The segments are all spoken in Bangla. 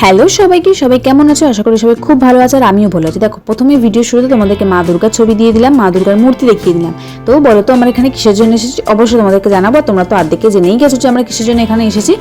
হ্যালো সবাইকে, সবাই কেমন আছো? আশা করি সবাই খুব ভালো আছে আর আমিও ভালো আছি। দেখো, প্রথমে ভিডিও শুরুতে তোমাদেরকে মা দুর্গার ছবি দিয়ে দিলাম, মা দুর্গার মূর্তি দেখিয়ে দিলাম। তো বলো তো, আমরা এখানে কিসের জন্য এসেছি? অবশ্যই তোমাদেরকে জানাব, তোমরা তো আর্ধেকে জেনেই গেছো যে আমরা কিসের জন্য এখানে এসেছি।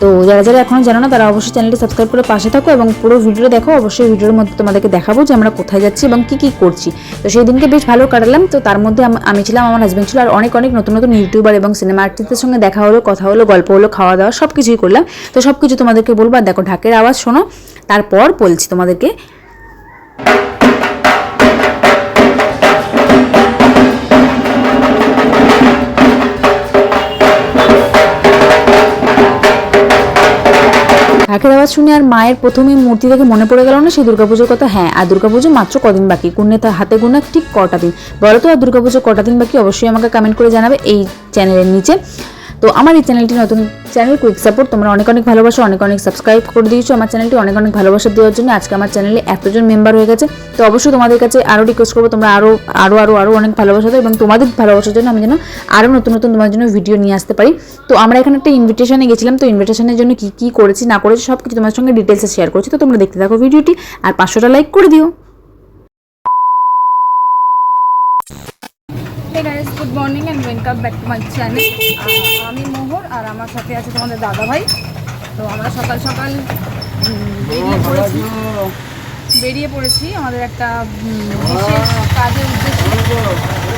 তো যারা যারা এখনও জানো না, তারা অবশ্যই চ্যানেলটি সাবস্ক্রাইব করে পাশে থাকো এবং পুরো ভিডিও দেখো, অবশ্যই ভিডিওর মধ্যে তোমাদেরকে দেখাবো যে আমরা কোথায় যাচ্ছি এবং কি কি করছি। তো সেই দিনকে বেশ ভালো কাটালাম, তো তার মধ্যে আমি ছিলাম, আমার হাজব্যান্ড ছিল, আর অনেক অনেক নতুন নতুন ইউটিউবার এবং সিনেমা আর্টিস্টদের সঙ্গে দেখা হলো, কথা হলো, গল্প হলো, খাওয়া দাওয়া সব কিছুই করলাম। তো সব কিছু তোমাদেরকে বলব, আর দেখো, ঢাকের আওয়াজ শোনো, তারপর বলছি তোমাদেরকে। ঢাকের আওয়াজ শুনে আর মায়ের প্রথমে মূর্তি দেখে মনে পড়ে গেল না সেই দুর্গাপুজোর কথা? হ্যাঁ আর দুর্গাপুজো মাত্র কদিন বাকি? কোনে তার হাতে গোনা ঠিক কটা দিন? বলো তো, আর দুর্গাপুজো কটা দিন বাকি? অবশ্যই আমাকে কমেন্ট করে জানাবে এই চ্যানেলের নিচে। তো আমার এই চ্যানেলটি নতুন চ্যানেল কুইক সাপোর্ট তোমরা অনেক অনেক ভালোবাসো, অনেক অনেক সাবস্ক্রাইব করে দিয়েছ আমার চ্যানেলটি, অনেক অনেক ভালোবাসা দেওয়ার জন্য। আজকে আমার চ্যানেলে এতজন মেম্বার হয়ে গেছে। তো অবশ্যই তোমাদের কাছে আরও রিকোয়েস্ট করব, তোমরা আরও আরও আরও আরও অনেক ভালোবাসা দাও এবং তোমাদের ভালোবাসার জন্য আমি যেন আরও নতুন নতুন তোমার জন্য ভিডিও নিয়ে আসতে পারি। তো আমরা এখানে একটা ইনভিটেশনে গেছিলাম, তো ইনভিটেশনের জন্য কী কী করেছি, না করেছি সব কিছু তোমার সঙ্গে ডিটেলসে শেয়ার করছি। তো তোমরা দেখতে থাকো ভিডিওটি আর পাঁচশোটা লাইক করে দিও। Welcome back to my channel আমি মোহর আর আমার সাথে আছে তোমাদের দাদা ভাই তো আমরা সকাল সকাল বেরিয়ে পড়েছি। বেরিয়ে পড়েছি। আমাদের একটা বিশেষ কাজের উদ্দেশ্যে।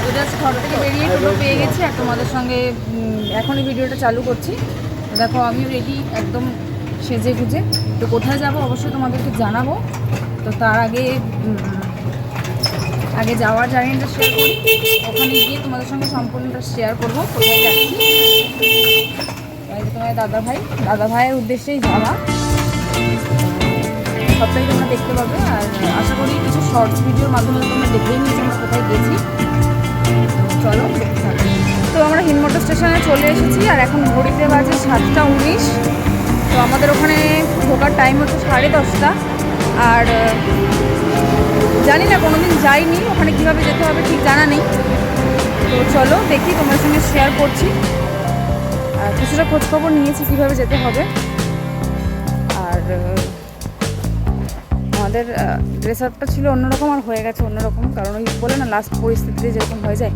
তো জাস্ট ঘর থেকে বেরিয়ে টোটো পেয়ে গেছি আর তোমাদের সঙ্গে এখনই ভিডিওটা চালু করছি। তো দেখো আমিও রেডি একদম সেজে গুজে তো কোথায় যাব অবশ্যই তোমাদেরকে জানাব। তো তার আগে আগে যাওয়ার জার্নিটা শেয়ার করি। ওখানে গিয়ে তোমাদের সঙ্গে সম্পূর্ণটা শেয়ার করব। কোথায় যাচ্ছি? তোমার দাদা ভাই দাদা ভাইয়ের উদ্দেশ্যেই যাওয়া। সবটাই তোমরা দেখতে পাবে। আর আশা করি কিছু শর্টস ভিডিওর মাধ্যমে তোমরা দেখেই নিয়েছো আমরা কোথায় গেছি। চলো। তো আমরা হিনমোটর স্টেশনে চলে এসেছি, আর এখন ঘড়িতে বাজে সাতটা উনিশ। তো আমাদের ওখানে ঢোকার টাইম হচ্ছে সাড়ে দশটা। আর জানি না, কোনোদিন যাইনি। ওখানে কীভাবে যেতে হবে ঠিক জানা নেই। তো চলো দেখি, তোমার সঙ্গে শেয়ার করছি। আর কিছুটা খোঁজখবর নিয়েছি কীভাবে যেতে হবে। আর আমাদের ড্রেস আপটা ছিল অন্যরকম আর হয়ে গেছে অন্যরকম। কারণ ওই বলে না লাস্ট পরিস্থিতিতে যেরকম হয়ে যায়।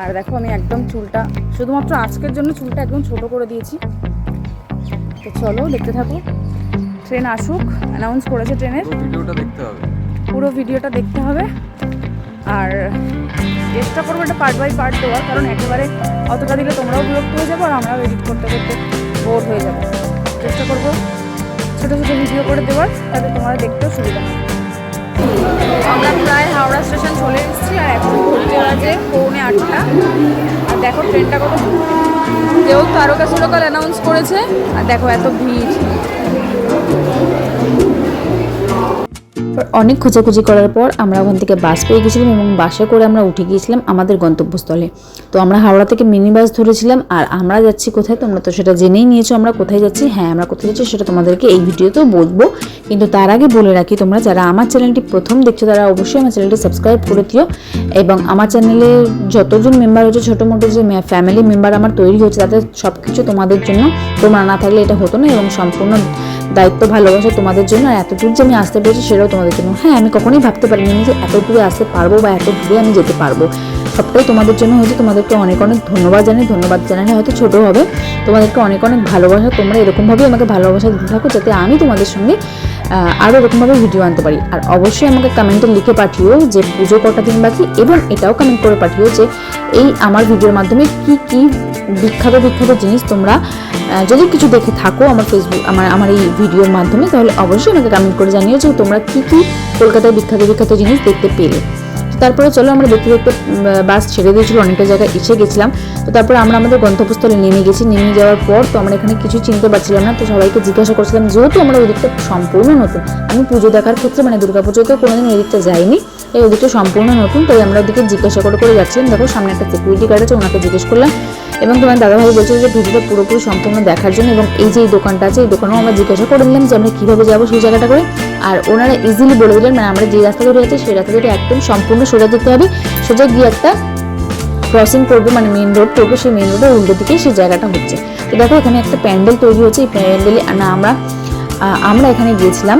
আর দেখো, আমি একদম চুলটা, শুধুমাত্র আজকের জন্য চুলটা একদম ছোট করে দিয়েছি। তো চলো, দেখতে থাকো। ট্রেন আসুক অ্যানাউন্স করেছে ট্রেনের। ভিডিওটা দেখতে হবে। পুরো ভিডিওটা দেখতে হবে। আর চেষ্টা করব এটা পার্ট বাই পার্ট দেওয়ার, কারণ একেবারে অতটা দিলে তোমরাও বিরক্ত হয়ে যাব আর আমরাও এডিট করতে করতে বোর হয়ে যাব। চেষ্টা করব ছোটো ছোটো ভিডিও করে দেওয়ার, তাতে তোমরা দেখতেও সুবিধা হবে। আমরা প্রায় হাওড়া স্টেশন চলে এসেছি আর এখন ঘুরতে বাজে পৌনে আটটা। আর দেখো ট্রেনটা কত যেহেতু তারকা সুরকাল অ্যানাউন্স করেছে। আর দেখো এত ভিড়। অনেক খোঁজাখুঁজি করার পর আমরা ওখান থেকে বাস পেয়ে গেছিলাম এবং বাসে করে আমরা উঠে গিয়েছিলাম আমাদের গন্তব্যস্থলে। তো আমরা হাওড়া থেকে মিনি বাস ধরেছিলাম, আর আমরা যাচ্ছি কোথায় তোমরা তো সেটা জেনেই নিয়েছো আমরা কোথায় যাচ্ছি। হ্যাঁ আমরা কোথায় যাচ্ছি সেটা তোমাদেরকে এই ভিডিওতেও বলব। কিন্তু তার আগে বলে রাখি, তোমরা যারা আমার চ্যানেলটি প্রথম দেখছ তারা অবশ্যই আমার চ্যানেলটি সাবস্ক্রাইব করে দিও। এবং আমার চ্যানেলে যতজন মেম্বার হচ্ছে ছোটো মোটো যে ফ্যামিলি মেম্বার আমার তৈরি হচ্ছে, তাদের সব কিছু তোমাদের জন্য। তোমরা না থাকলে এটা হতো না এবং সম্পূর্ণ দায়িত্ব, ভালোবাসা তোমাদের জন্য আর এত দূর যে আমি আসতে পেরেছি সেটাও তোমাদের জন্য। হ্যাঁ আমি কখনোই ভাবতে পারিনি যে এত দূরে আসতে পারব বা এত দূরে আমি যেতে পারব। সবটাই তোমাদের জন্য হয়েছে। তোমাদেরকে অনেক অনেক ধন্যবাদ জানাই। ধন্যবাদ জানালে হয়তো ছোটো হবে। তোমাদেরকে অনেক অনেক ভালোবাসা। তোমরা এরকমভাবেই আমাকে ভালোবাসা দিতে থাকো যাতে আমি তোমাদের সঙ্গে আরও এরকমভাবে ভিডিও আনতে পারি। আর অবশ্যই আমাকে কমেন্টে লিখে পাঠিও যে পুজো কটা দিন বাকি, এবং এটাও কমেন্ট করে পাঠিও যে এই আমার ভিডিওর মাধ্যমে কি কি বিখ্যাত বিখ্যাত জিনিস তোমরা যদি কিছু দেখে থাকো আমার ফেসবুক আমার আমার এই ভিডিওর মাধ্যমে, তাহলে অবশ্যই আমাকে কমেন্ট করে জানিও যে তোমরা কি কি কলকাতায় বিখ্যাত বিখ্যাত জিনিস দেখতে পেলে। তারপরে চলো আমরা দেখতে দেখতে বাস ছেড়ে দিয়েছিল, অনেকটা জায়গায় এসে গেছিলাম। তো তারপরে আমরা আমাদের গন্তব্যস্থলে নেমে গেছি। নেমে যাওয়ার পর তো আমরা এখানে কিছু চিনতে পারছিলাম না। তো সবাইকে জিজ্ঞাসা করছিলাম, যেহেতু আমরা ওই দিকটা সম্পূর্ণ নতুন, আমি পুজো দেখার ক্ষেত্রে মানে দুর্গাপুজোতে কোনোদিন ওই দিকটা যাইনি, এই ওদিকটা সম্পূর্ণ নতুন, তাই আমরা ওদিকে জিজ্ঞাসা করে করে যাচ্ছিলাম। দেখো, সামনে একটা সিকিউরিটি গার্ড আছে, ওনাকে জিজ্ঞেস করলাম এবং তোমার দাদাভাই বলছে যে, ভিডিওটা পুরোপুরি সম্পূর্ণ দেখার জন্য এবং এই যে এই দোকানটা আছে, এই দোকানেও আমরা জিজ্ঞাসা করে নিলাম যে, আমরা কীভাবে যাব সেই জায়গাটা করে। আর ওনারা ইজিলি বলে দিলেন মানে আমরা যে রাস্তা ধরে আছি, সেই রাস্তা ধরে একদম সম্পূর্ণ সোজা যেতে হবে। সোজা গিয়ে একটা ক্রসিং করব মানে মেন রোড পড়বে সেই মেন রোডের উল্টো দিকেই সেই জায়গাটা হচ্ছে। তো দেখো, এখানে একটা প্যান্ডেল তৈরি হচ্ছে, এই প্যান্ডেলে না, আমরা আমরা এখানে গিয়েছিলাম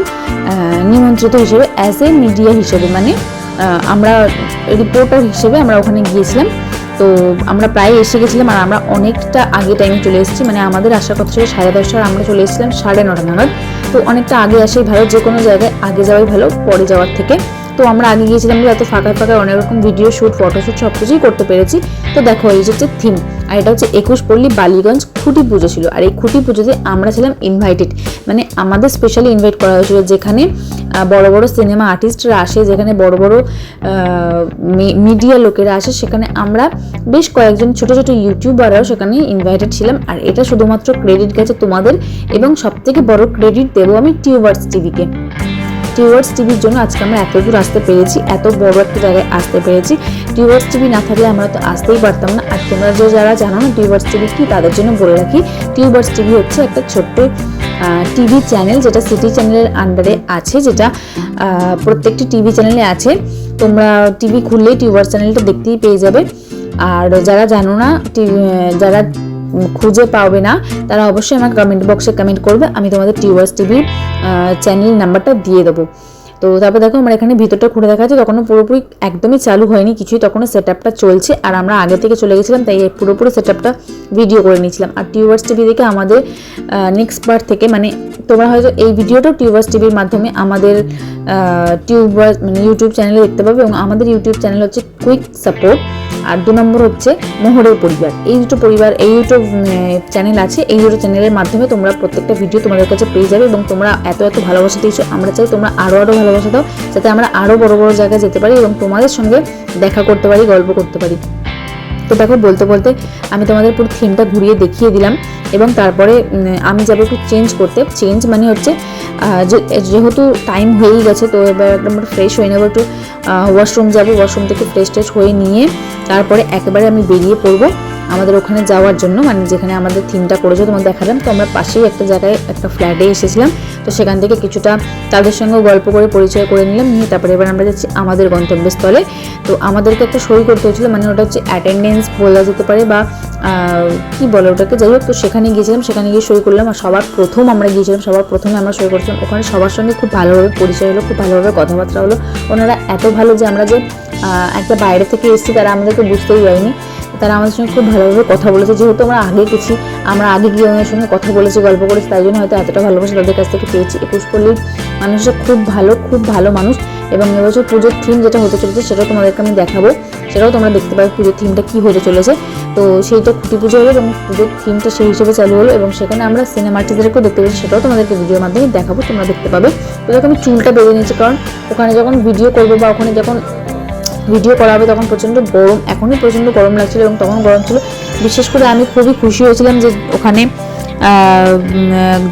নিমন্ত্রিত হিসেবে অ্যাজ এ মিডিয়া হিসেবে মানে আমরা রিপোর্টার হিসেবে আমরা ওখানে গিয়েছিলাম। তো আমরা প্রায় এসে গেছিলাম, আর আমরা অনেকটা আগে টাইমে চলে এসেছি মানে আমাদের আসার কথা ছিল সাড়ে দশটার, আমরা চলে এসেছিলাম সাড়ে নটা নাগাদ। তো অনেকটা আগে আসেই ভালো যে কোনো জায়গায় আগে যাওয়াই ভালো পরে যাওয়ার থেকে তো আমরা আগে গিয়েছিলাম বলে এত ফাঁকায় ফাঁকায় অনেক রকম ভিডিও শ্যুট ফটোশ্যুট সব কিছুই করতে পেরেছি। তো দেখো, এই যে হচ্ছে থিম আর এটা হচ্ছে একুশ পল্লী বালিগঞ্জ খুঁটি পুজো ছিল। আর এই খুঁটি পুজোতে আমরা ছিলাম ইনভাইটেড মানে আমাদের স্পেশালি ইনভাইট করা হয়েছিল যেখানে বড় বড় সিনেমা আর্টিস্টরা আসে, যেখানে বড় বড় মিডিয়া লোকেরা আসে, সেখানে আমরা বেশ কয়েকজন ছোট ছোট ইউটিউবাররাও সেখানে ইনভাইটেড ছিলাম। আর এটা শুধুমাত্র ক্রেডিট গেছে তোমাদের, এবং সবথেকে বড় ক্রেডিট দেবো আমি টিউবার্স টিভিকে টিউবার্স টিভির জন্য আজকে আমরা এত দূর আসতে পেরেছি, এত বড় একটা জায়গায় আসতে পেরেছি। টিউবার্স টিভি না থাকলে আমরা তো আসতেই পারতাম না। আর তোমরা যে যারা জানো না টিউবার্স টিভি কি তাদের জন্য বলে রাখি টিউবার্স টিভি হচ্ছে একটা ছোট্ট টিভি চ্যানেল যেটা সিটি চ্যানেলের আন্ডারে আছে, যেটা প্রত্যেকটি টিভি চ্যানেলে আছে। তোমরা টিভি খুললেই টিউবার্স চ্যানেলটা দেখতেই পেয়ে যাবে। আর যারা জানো না যারা খুঁজে পাবে না, তারা অবশ্যই আমার কমেন্ট বক্সে কমেন্ট করবে, আমি তোমাদের টিউবার্স টিভির চ্যানেল নাম্বারটা দিয়ে দেবো। তো তারপর দেখো আমার এখানে ভিতরটা খুঁড়ে দেখা যাচ্ছে, তখনও পুরোপুরি একদমই চালু হয়নি, কিছুই তখনও সেট আপটা চলছে, আর আমরা আগে থেকে চলে গেছিলাম, তাই পুরোপুরি সেট আপটা ভিডিও করে নিয়েছিলাম। আর টিউবার্স টিভি থেকে আমাদের নেক্সট পার্ট থেকে মানে তোমরা হয়তো এই ভিডিওটাও টিউবার্স টিভির মাধ্যমে আমাদের টিউবার মানে ইউটিউব চ্যানেলে দেখতে পাবে, এবং আমাদের ইউটিউব চ্যানেল হচ্ছে কুইক সাপোর্ট আর দু নম্বর হচ্ছে মোহরের পরিবার। এই দুটো পরিবার, এই দুটো চ্যানেল আছে, এই দুটো চ্যানেলের মাধ্যমে তোমরা প্রত্যেকটা ভিডিও তোমাদের কাছে পেয়ে যাবে এবং তোমরা এত এত ভালোবাসা দিয়েছ। আমরা চাই তোমরা আরও আরও ভালোবাসা দাও, যাতে আমরা আরও বড় বড় জায়গায় যেতে পারি এবং তোমাদের সঙ্গে দেখা করতে পারি, গল্প করতে পারি। তো দেখো, বলতে বলতে আমি তোমাদের পুরো থিমটা ঘুরিয়ে দেখিয়ে দিলাম এবং তারপরে আমি যাব একটু চেঞ্জ করতে। চেঞ্জ মানে হচ্ছে যেহেতু টাইম হয়েই গেছে, তো এবার একদম ফ্রেশ হয়ে নেব একটু ওয়াশরুম যাব ওয়াশরুম থেকে ফ্রেশ ট্রেশ হয়ে নিয়ে তারপরে একেবারে আমি বেরিয়ে পড়ব আমাদের ওখানে যাওয়ার জন্য মানে যেখানে আমাদের থিমটা করেছে তোমার দেখালাম। তো আমরা পাশেই একটা জায়গায় একটা ফ্ল্যাটে এসেছিলাম। তো সেখান থেকে কিছুটা তাদের সঙ্গে গল্প করে পরিচয় করে নিলাম, নিয়ে তারপরে এবার আমরা যাচ্ছি আমাদের গন্তব্যস্থলে। তো আমাদেরকে একটা সই করতে হয়েছিল মানে ওটা হচ্ছে অ্যাটেন্ডেন্স বলা যেতে পারে বা কি বলে ওটাকে? যাই হোক, তো সেখানে গিয়েছিলাম, সেখানে গিয়ে সই করলাম আর সবার প্রথম আমরা গিয়েছিলাম, সবার প্রথমে আমরা সই করছিলাম। ওখানে সবার সঙ্গে খুব ভালোভাবে পরিচয় হলো, খুব ভালোভাবে কথাবার্তা হলো। ওনারা এত ভালো যে আমরা যে একটা বাইরে থেকে এসেছি তারা আমাদেরকে বুঝতেই পারিনি। তারা আমাদের সঙ্গে খুব ভালোভাবে কথা বলেছে। যেহেতু আমরা আগে গেছি, আমরা আগে গিয়ে ওনাদের সঙ্গে কথা বলেছি, গল্প করেছি, তাই জন্য হয়তো এতটা ভালোবাসা তাদের কাছ থেকে পেয়েছি। একুশ পল্লীর মানুষরা খুব ভালো খুব ভালো মানুষ এবং এবছর পুজোর থিম যেটা হতে চলেছে সেটাও তোমাদেরকে আমি দেখাবো। সেটাও তোমরা দেখতে পাবে পুজোর থিমটা কী হতে চলেছে। তো সেইটা খুঁটি পুজো হলো এবং পুজোর থিমটা সেই হিসেবে চালু হলো এবং সেখানে আমরা সিনেমা দেখতে পেয়েছি, সেটাও তোমাদেরকে ভিডিওর মাধ্যমে দেখাবো, তোমরা দেখতে পাবে। তো দেখো আমি চুলটা বেরিয়ে নিয়েছি, কারণ ওখানে যখন ভিডিও করব বা ওখানে যখন ভিডিও করা হবে তখন প্রচণ্ড গরম এখনই প্রচণ্ড গরম লাগছিল এবং তখন গরম ছিল। বিশেষ করে আমি খুবই খুশি হয়েছিলাম যে ওখানে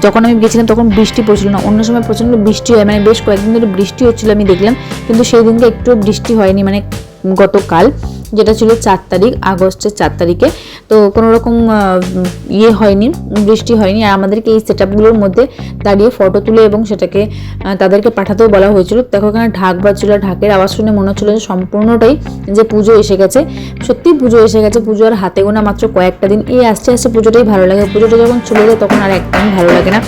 যখন আমি গেছিলাম তখন বৃষ্টি পড়ছিল না। অন্য সময় প্রচণ্ড বৃষ্টি হয় মানে বেশ কয়েকদিন ধরে বৃষ্টি হচ্ছিল আমি দেখলাম, কিন্তু সেই দিনকে একটু বৃষ্টি হয়নি মানে গতকাল। যেটা ছিল চার তারিখ, আগস্টের চার তারিখে। তো কোনো রকম ইয়ে হয়নি, বৃষ্টি হয়নি। আর আমাদেরকে এই সেট আপগুলোর মধ্যে দাঁড়িয়ে ফটো তুলে এবং সেটাকে তাদেরকে পাঠাতেও বলা হয়েছিল। দেখো এখানে ঢাক বাজছিল, ঢাকের আওয়াজ শুনে মনে হচ্ছিল যে সম্পূর্ণটাই যে পুজো এসে গেছে। সত্যি পুজো এসে গেছে, পুজো আর হাতে গোনা মাত্র কয়েকটা দিন। এই আস্তে আস্তে পুজোটাই ভালো লাগে। পুজোটা যখন চলে যায় তখন আর একদমই ভালো লাগে না।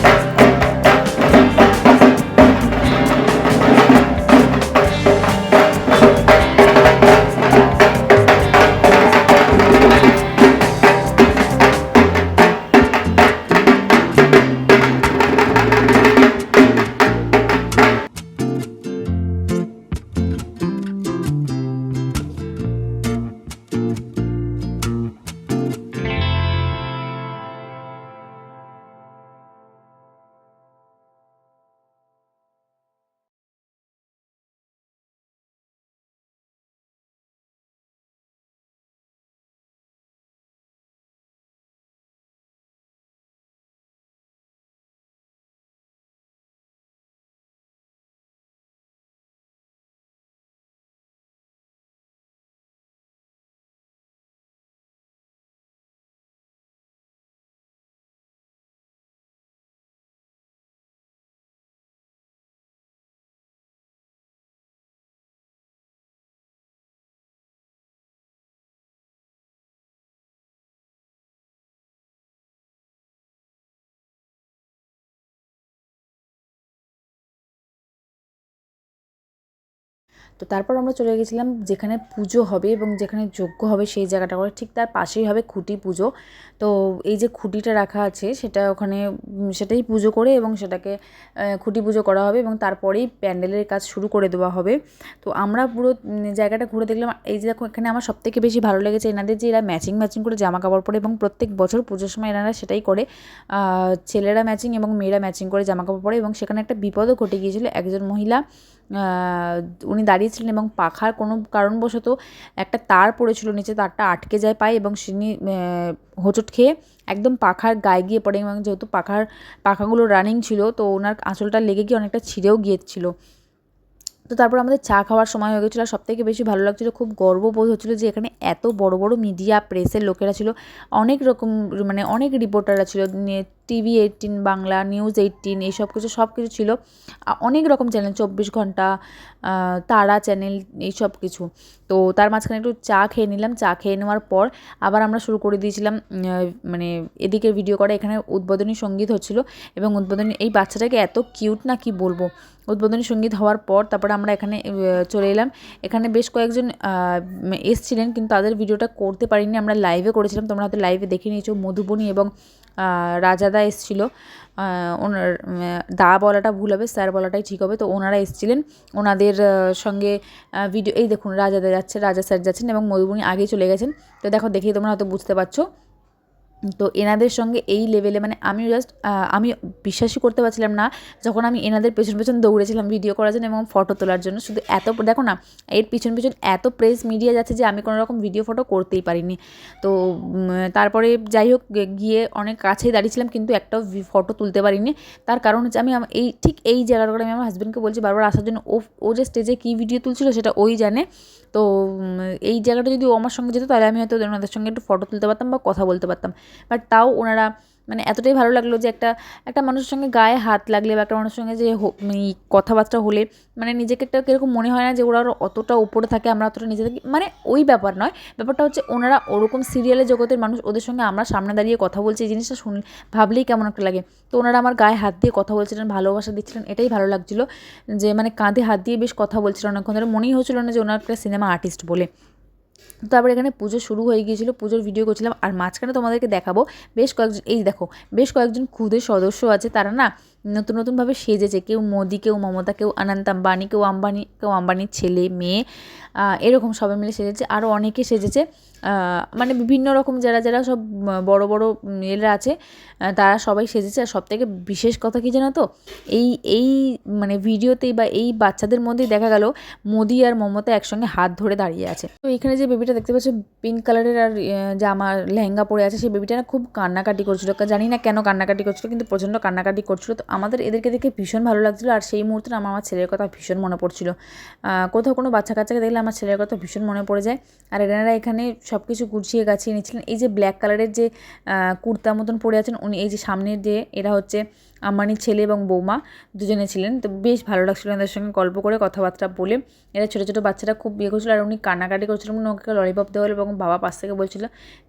তো তারপর আমরা চলে গেছিলাম যেখানে পুজো হবে এবং যেখানে যজ্ঞ হবে সেই জায়গাটা করে। ঠিক তার পাশেই হবে খুঁটি পুজো। তো এই যে খুঁটিটা রাখা আছে, সেটা ওখানে সেটাই পুজো করে এবং সেটাকে খুঁটি পুজো করা হবে এবং তারপরেই প্যান্ডেলের কাজ শুরু করে দেওয়া হবে। তো আমরা পুরো জায়গাটা ঘুরে দেখলাম। এই যে দেখো, এখানে আমার সবথেকে বেশি ভালো লেগেছে এনাদের যে এরা ম্যাচিং ম্যাচিং করে জামা কাপড় পরে এবং প্রত্যেক বছর পুজোর সময় এনারা সেটাই করে। ছেলেরা ম্যাচিং এবং মেয়েরা ম্যাচিং করে জামা কাপড় পরে এবং সেখানে একটা বিপদও ঘটে গিয়েছিল। একজন মহিলা উনি দাঁড়িয়েছিলেন এবং পাখার কোনো কারণবশত একটা তার পড়েছিল নিচে তারটা আটকে যায় পায় এবং আহ, হোঁচট খেয়ে একদম পাখার গায়ে গিয়ে পড়ে এবং যেহেতু পাখার পাখাগুলো রানিং ছিল তো ওনার আঁচলটা লেগে গিয়ে অনেকটা ছিঁড়েও গিয়েছিল। তো তারপর আমাদের চা খাওয়ার সময় হয়ে গেছিল। আর সবথেকে বেশি ভালো লাগছিল খুব গর্ববোধ হচ্ছিল যে এখানে এত বড় বড় মিডিয়া প্রেসের লোকেরা ছিল অনেক রকম মানে অনেক রিপোর্টাররা ছিল TV eighteen, Bangla, news eighteen এইসব কিছু, সব কিছু ছিল। অনেক রকম চ্যানেল চব্বিশ ঘণ্টা তারা চ্যানেল এইসব কিছু। তো তার মাঝখানে একটু চা খেয়ে নিলাম। চা খেয়ে নেওয়ার পর আবার আমরা শুরু করে দিয়েছিলাম মানে এদিকে ভিডিও করা, এখানে উদ্বোধনী সংগীত হচ্ছিল এবং উদ্বোধনী, এই বাচ্চাটাকে এত কিউট না কি বলব? উদ্বোধনী সংগীত হওয়ার পর তারপরে আমরা এখানে চলে এলাম। এখানে বেশ কয়েকজন এসছিলেন, কিন্তু তাদের ভিডিওটা করতে পারিনি। আমরা লাইভে করেছিলাম। তোমরা হয়তো লাইভে দেখে নিয়েছো। মধুবনী এবং রাজাদা এসছিল। ওনার দা বলাটা ভুল হবে, স্যার বলাটাই ঠিক হবে। তো ওনারা এসছিলেন। ওনাদের সঙ্গে ভিডিও এই দেখুন, রাজাদা যাচ্ছে, রাজা স্যার যাচ্ছেন এবং মধুবনী আগেই চলে গেছেন। তো দেখো, দেখেই তোমরা হয়তো বুঝতে পারছ। তো এনাদের সঙ্গে এই লেভেলে মানে আমি জাস্ট আমি বিশ্বাসই করতে পারছিলাম না যখন আমি এনাদের পেছন পেছন দৌড়েছিলাম ভিডিও করার জন্য এবং ফটো তোলার জন্য। শুধু এত, দেখো না, এর পিছন পিছন এত প্রেস মিডিয়া যাচ্ছে যে আমি কোনো রকম ভিডিও ফটো করতেই পারিনি। তো তারপরে যাই হোক গিয়ে অনেক কাছেই দাঁড়িয়েছিলাম কিন্তু একটাও ফটো তুলতে পারিনি। তার কারণ হচ্ছে আমি এই, ঠিক এই জায়গাটা করে আমি আমার হাজব্যান্ডকে বলছি বারবার আসার জন্য, ও ও যে স্টেজে কী ভিডিও তুলছিল সেটা ওই জানে। তো এই জায়গাটা যদি ও আমার সঙ্গে যেত তাহলে আমি হয়তো ওনাদের সঙ্গে একটু ফটো তুলতে পারতাম বা কথা বলতে পারতাম। বাট তাও ওনারা মানে এতটাই ভালো লাগল যে একটা একটা মানুষের সঙ্গে গায়ে হাত লাগলে বা একটা মানুষের সঙ্গে যে মানে কথাবার্তা হলে মানে নিজেকে একটা কীরকম মনে হয় না যে ওরা অতটা উপরে থাকে, আমরা অতটা নিচে থাকি। মানে ওই ব্যাপার নয়, ব্যাপারটা হচ্ছে ওনারা ওরকম সিরিয়ালের জগতের মানুষ, ওদের সঙ্গে আমরা সামনে দাঁড়িয়ে কথা বলছি, এই জিনিসটা শুন, ভাবলেই কেমন একটা লাগে। তো ওনারা আমার গায়ে হাত দিয়ে কথা বলছিলেন, ভালোবাসা দিচ্ছিলেন, এটাই ভালো লাগছিল। যে মানে কাঁধে হাত দিয়ে বেশ কথা বলছিলেন অনেকক্ষণ ধরে মনেই হচ্ছিল না যে ওনার একটা সিনেমা আর্টিস্ট বলে। তারপরে এখানে পুজো শুরু হয়ে গিয়েছিল, পুজোর ভিডিও করছিলাম। আর মাঝখানে তোমাদেরকে দেখাবো, বেশ কয়েকজন এই দেখো, বেশ কয়েকজন খুদে সদস্য আছে। তারা না নতুন, নতুনভাবে সেজেছে। কেউ মোদি, কেউ মমতা, কেউ অনন্ত আম্বানি, কেউ আম্বানি, কেউ আম্বানির ছেলে, মেয়ে এরকম সবাই মিলে সেজেছে। আরও অনেকে সেজেছে। মানে বিভিন্ন রকম যারা যারা সব বড় বড় এরা আছে তারা সবাই সেজেছে। আর সবথেকে বিশেষ কথা কি জানো তো? এই এই মানে ভিডিওতেই বা এই বাচ্চাদের মধ্যেই দেখা গেল মোদি আর মমতা একসঙ্গে হাত ধরে দাঁড়িয়ে আছে। তো এখানে যে বেবিটা দেখতে পাচ্ছ, পিঙ্ক কালারের আর জামা, লেহেঙ্গা পরে আছে সেই বেবিটা না খুব কান্নাকাটি করছিল। জানি না কেন কান্নাকাটি করছিল, কিন্তু প্রচণ্ড কান্নাকাটি করছিল। তো আমাদের এদেরকে দেখে ভীষণ ভালো লাগছিল আর সেই মুহূর্তে আমার আমার ছেলের কথা ভীষণ মনে পড়ছিল। কোথাও কোনো বাচ্চা কাচ্চাকে দেখলে আমার ছেলের কথা ভীষণ মনে পড়ে যায়। আর এনারা এখানে সব কিছু গুছিয়ে গাছিয়ে নিচ্ছিলেন। এই যে ব্ল্যাক কালারের যে কুর্তা মতন পরে আছেন, উনি এই যে সামনের যে এরা হচ্ছে আম্বানির ছেলে এবং বৌমা দুজনে ছিলেন। তো বেশ ভালো লাগছিল এদের সঙ্গে গল্প করে, কথাবার্তা বলে। এরা ছোটো ছোটো বাচ্চারা খুব বিয়ে করছিল আর উনি কান্নাকাটি করছিলেন উনি ওকে ললিপপ দেওয়া এবং বাবা পাশ থেকে বলছিল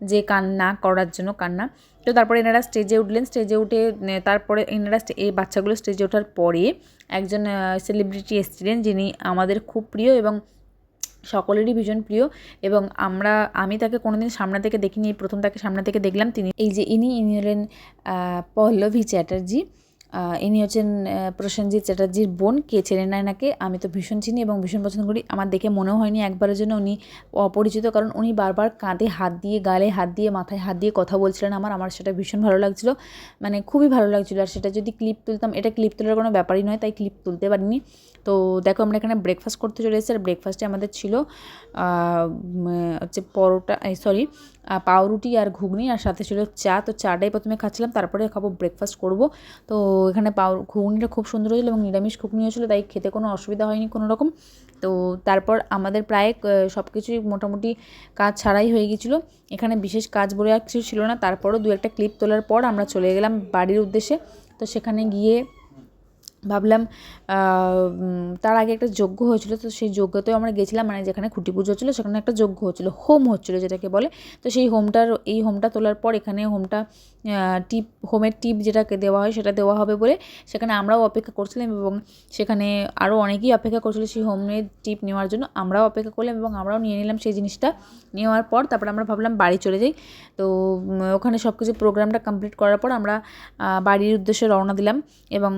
যে কান্না করার জন্য কান্না। তো তারপরে এনারা স্টেজে উঠলেন। স্টেজে উঠে তারপরে এনারা এই বাচ্চাগুলো স্টেজে ওঠার পরে একজন সেলিব্রিটি এসেছিলেন যিনি আমাদের খুব প্রিয় এবং সকলেরই ভীষণ প্রিয় এবং আমরা, আমি তাকে কোনোদিন সামনে থেকে দেখিনি প্রথম তাকে সামনে থেকে দেখলাম। তিনি, এই যে ইনি ইনি হলেন পল্লবী চ্যাটার্জি। ইনি হচ্ছেন প্রসেনজিৎ চ্যাটার্জির বোন কে চেনে না নাকে? আমি তো ভীষণ চিনি এবং ভীষণ পছন্দ করি। আমার দেখে মনেও হয়নি একবারের জন্য উনি অপরিচিত, কারণ উনি বারবার কাঁধে হাত দিয়ে, গালে হাত দিয়ে, মাথায় হাত দিয়ে কথা বলছিলেন আমার। আমার সেটা ভীষণ ভালো লাগছিল মানে খুবই ভালো লাগছিল। আর সেটা যদি ক্লিপ তুলতাম, এটা ক্লিপ তোলার কোনো ব্যাপারই নয়, তাই ক্লিপ তুলতে পারিনি। তো দেখো আমরা এখানে ব্রেকফাস্ট করতে চলে এসেছি, আর ব্রেকফাস্টে আমাদের ছিল হচ্ছে পরোটা সরি পাউরুটি আর ঘুগনি, আর সাথে ছিল চা। তো চাটাই প্রথমে খাচ্ছিলাম, তারপরে খাব ব্রেকফাস্ট করব। তো এখানে পাউ, ঘুগনিটা খুব সুন্দর হয়েছিল এবং নিরামিষ ঘুগনি হয়েছিল, তাই খেতে কোনো অসুবিধা হয়নি কোনো রকম। তো তারপর আমাদের প্রায় সব কিছুই মোটামুটি কাজ ছাড়াই হয়ে গিয়েছিল। এখানে বিশেষ কাজ বলে আর কিছু ছিল না। তারপরও দু একটা ক্লিপ তোলার পর আমরা চলে গেলাম বাড়ির উদ্দেশ্যে। তো সেখানে গিয়ে ভাবলাম তার আগে একটা যজ্ঞ হয়েছিল, তো সেই যজ্ঞতেও আমরা গেছিলাম মানে যেখানে খুঁটি পুজো হচ্ছিল, সেখানে একটা যজ্ঞ হচ্ছিল, হোম হচ্ছিল যেটাকে বলে। তো সেই হোমটার, এই হোমটা তোলার পর এখানে হোমটা টিপ, হোমের টিপ যেটাকে দেওয়া হয়, সেটা দেওয়া হবে বলে সেখানে আমরাও অপেক্ষা করছিলাম এবং সেখানে আরও অনেকেই অপেক্ষা করছিল সেই হোমের টিপ নেওয়ার জন্য। আমরাও অপেক্ষা করলাম এবং আমরাও নিয়ে নিলাম সেই জিনিসটা নেওয়ার পর তারপর আমরা ভাবলাম বাড়ি চলে যাই। তো ওখানে সব কিছু প্রোগ্রামটা কমপ্লিট করার পর আমরা বাড়ির উদ্দেশ্যে রওনা দিলাম এবং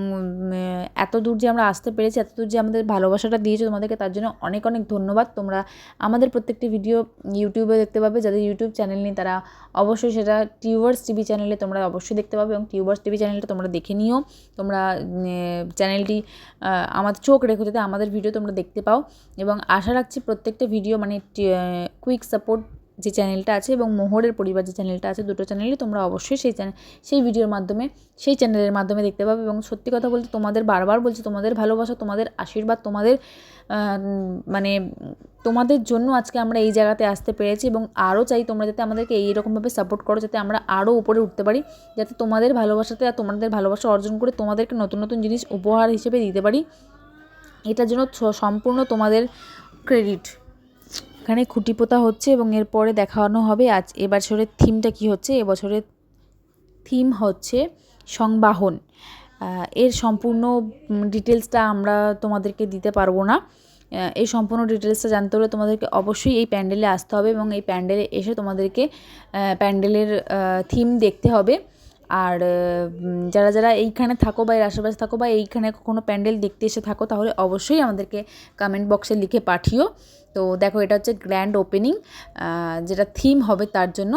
এত দূর যে আমরা আসতে পেরেছি, এত দূর যে আমাদের ভালোবাসাটা দিয়েছ তোমাদেরকে, তার জন্য অনেক অনেক ধন্যবাদ। তোমরা আমাদের প্রত্যেকটি ভিডিও ইউটিউবে দেখতে পাবে। যাদের ইউটিউব চ্যানেল নেই, তারা অবশ্যই সেটা টিউবার্স টিভি চ্যানেলে তোমরা অবশ্যই দেখতে পাবে এবং টিউবার্স টিভি চ্যানেলটা তোমরা দেখে নিও। তোমরা চ্যানেলটি আমাদের চোখ রেখো যাতে আমাদের ভিডিও তোমরা দেখতে পাও। এবং আশা রাখছি প্রত্যেকটা ভিডিও মানে কুইক সাপোর্ট যে চ্যানেলটা আছে এবং মোহরের পরিবার যে চ্যানেলটা আছে, দুটো চ্যানেলই তোমরা অবশ্যই সেই চ্যানেল সেই ভিডিওর মাধ্যমে, সেই চ্যানেলের মাধ্যমে দেখতে পাবে এবং সত্যি কথা বলতে তোমাদের বারবার বলছি, তোমাদের ভালোবাসা, তোমাদের আশীর্বাদ, তোমাদের মানে তোমাদের জন্য আজকে আমরা এই জায়গাতে আসতে পেরেছি এবং আরও চাই তোমরা যাতে আমাদেরকে এইরকমভাবে সাপোর্ট করো, যাতে আমরা আরও উপরে উঠতে পারি, যাতে তোমাদের ভালোবাসাতে আর তোমাদের ভালোবাসা অর্জন করে তোমাদেরকে নতুন নতুন জিনিস উপহার হিসেবে দিতে পারি। এটার জন্য সম্পূর্ণ তোমাদের ক্রেডিট এখানে খুঁটি পোতা হচ্ছে এবং এরপরে দেখানো হবে আজ এবছরের থিমটা কি হচ্ছে? এবছরের থিম হচ্ছে সংবাহন। এর সম্পূর্ণ ডিটেলসটা আমরা তোমাদেরকে দিতে পারব না। এই সম্পূর্ণ ডিটেলসটা জানতে হলে তোমাদেরকে অবশ্যই এই প্যান্ডেলে আসতে হবে এবং এই প্যান্ডেলে এসে তোমাদেরকে প্যান্ডেলের থিম দেখতে হবে। আর যারা যারা এইখানে থাকো বা এর আশেপাশে থাকো বা এইখানে কোনো প্যান্ডেল দেখতে এসে থাকো তাহলে অবশ্যই আমাদেরকে কমেন্ট বক্সে লিখে পাঠিও। তো দেখো এটা হচ্ছে গ্র্যান্ড ওপেনিং যেটা থিম হবে তার জন্য।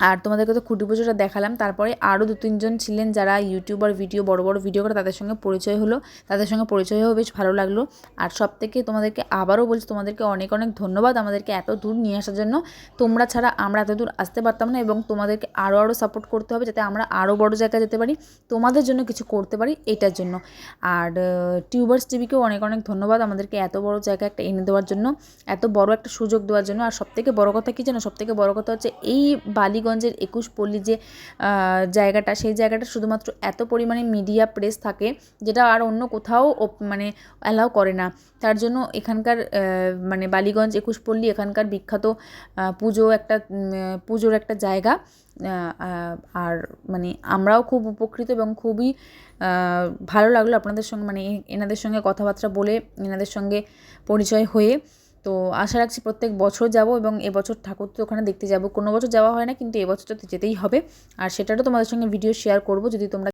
আর তোমাদেরকে তো খুঁটি পুজোটা দেখালাম। তারপরে আরও দু তিনজন ছিলেন যারা ইউটিউবার ভিডিও, বড় বড় ভিডিও করে তাদের সঙ্গে পরিচয় হলো। তাদের সঙ্গে পরিচয় হয়েও বেশ ভালো লাগল। আর সব থেকে তোমাদেরকে আবারও বলছি, তোমাদেরকে অনেক অনেক ধন্যবাদ আমাদেরকে এত দূর নিয়ে আসার জন্য। তোমরা ছাড়া আমরা এত দূর আসতে পারতাম না এবং তোমাদেরকে আরও আরও সাপোর্ট করতে হবে যাতে আমরা আরও বড় জায়গায় যেতে পারি। তোমাদের জন্য কিছু করতে পারি এটার জন্য। আর টিউবার্স টিভিকেও অনেক অনেক ধন্যবাদ আমাদেরকে এত বড় জায়গা একটা এনে দেওয়ার জন্য, এত বড় একটা সুযোগ দেওয়ার জন্য। আর সবথেকে বড় কথা কী জানো? সবথেকে বড় কথা হচ্ছে এই বালিগঞ্জের একুশ পল্লী যে জায়গাটা, সেই জায়গাটা শুধুমাত্র এত পরিমাণে মিডিয়া প্রেস থাকে, যেটা আর অন্য কোথাও মানে অ্যালাউ করে না। তার জন্য এখানকার মানে বালিগঞ্জ একুশ পল্লী এখানকার বিখ্যাত পুজো একটা পুজোর একটা জায়গা। আর মানে আমরাও খুব উপকৃত এবং খুবই ভালো লাগল আপনাদের সঙ্গে মানে এনাদের সঙ্গে কথাবার্তা বলে, এনাদের সঙ্গে পরিচয় হয়ে। তো আশা রাখছি প্রত্যেক বছর যাব এবং এবছর ঠাকুর তো ওখানে দেখতে যাব। কোনো বছর যাওয়া হয় না, কিন্তু এবছরটা তো যেতেই হবে। আর সেটারও তোমাদের সঙ্গে ভিডিও শেয়ার করব। যদি তোমরা